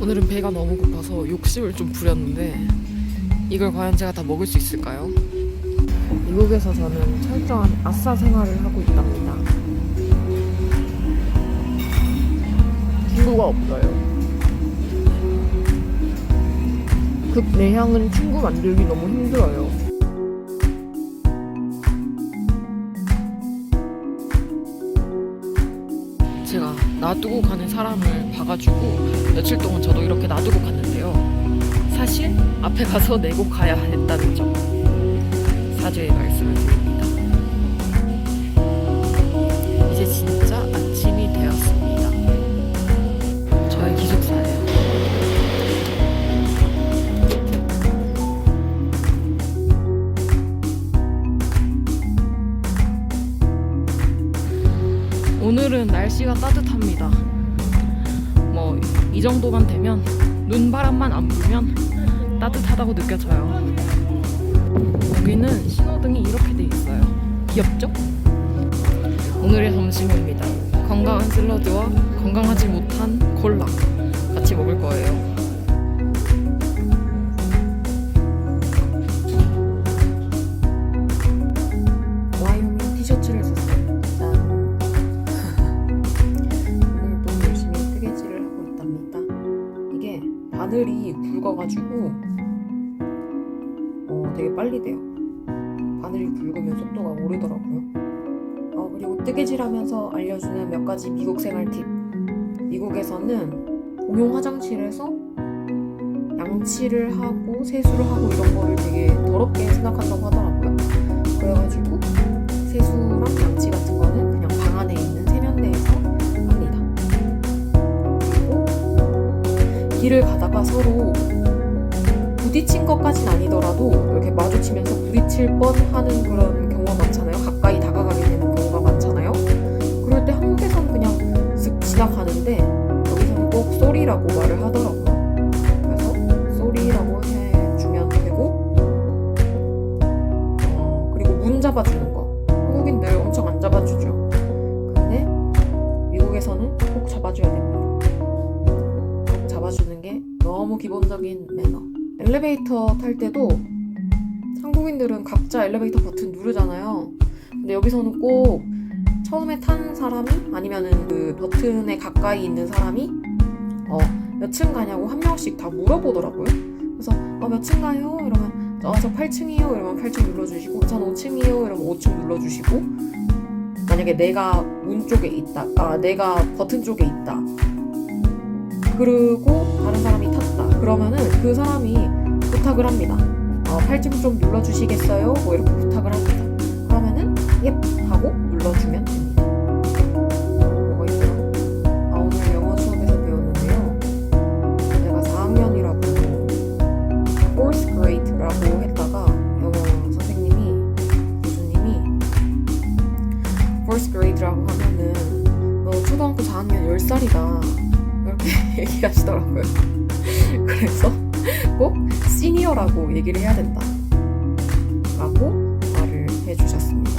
오늘은 배가 너무 고파서 욕심을 좀 부렸는데 이걸 과연 제가 다 먹을 수 있을까요? 미국에서 저는 철저한 아싸 생활을 하고 있답니다. 친구가 없어요. 급내향은 친구 만들기 너무 힘들어요. 놔두고 가는 사람을 봐가지고 며칠 동안 저도 이렇게 놔두고 갔는데요. 사실 앞에 가서 내고 가야 했다는 점 사죄의 말씀 오늘은 날씨가 따뜻합니다. 뭐 이 정도만 되면 눈바람만 안 불면 따뜻하다고 느껴져요. 여기는 신호등이 이렇게 돼 있어요. 귀엽죠? 오늘의 점심입니다. 건강한 샐러드와 건강하지 못한 콜라 같이 먹을 거예요. 바늘이 굵어가지고 어, 되게 빨리 돼요. 바늘이 굵으면 속도가 오르더라고요. 어, 그리고 뜨개질하면서 알려주는 몇 가지 미국 생활 팁. 미국에서는 공용 화장실에서 양치를 하고 세수를 하고 이런 거를 되게 더럽게 생각한다고 하더라고요. 그래가지고 길을 가다가 서로 부딪힌 것까진 아니더라도 이렇게 마주치면서 부딪힐 뻔 하는 그런 경우가 많잖아요. 가까이 다가가게 되는 경우가 많잖아요. 그럴 때 한국에서는 그냥 쓱 지나가는데 여기서는 꼭 쏘리라고 말을 하더라고요. 그래서 쏘리라고 해주면 되고 어, 그리고 문 잡아주는 거. 한국인들 엄청 안 잡아주죠. 근데 미국에서는 꼭 잡아줘야 됩니다. 너무 기본적인 매너. 엘리베이터 탈 때도 한국인들은 각자 엘리베이터 버튼 누르잖아요. 근데 여기서는 꼭 처음에 탄 사람이 아니면은 그 버튼에 가까이 있는 사람이 어, 몇 층 가냐고 한 명씩 다 물어보더라고요. 그래서 어, 몇 층 가요? 이러면 어, 저 8층이요. 이러면 8층 눌러주시고 전 5층이요. 이러면 5층 눌러주시고 만약에 내가 문 쪽에 있다, 아 내가 버튼 쪽에 있다. 그리고 다른 사람이 탔다. 그러면은 그 사람이 부탁을 합니다. 어, 8층 좀 눌러주시겠어요? 뭐 이렇게 부탁을 합니다. 그러면은 예 하고 눌러주면 됩니다. 뭐가 있더라? 아 오늘 영어 수업에서 배웠는데요. 제가 4학년이라고 fourth grade라고 했다가 영어 선생님이 교수님이 fourth grade라고 하면은 너 초등학교 4학년 10살이다 이렇게 얘기하시더라고요. 그래서 꼭 시니어라고 얘기를 해야 된다. 라고 말을 해주셨습니다.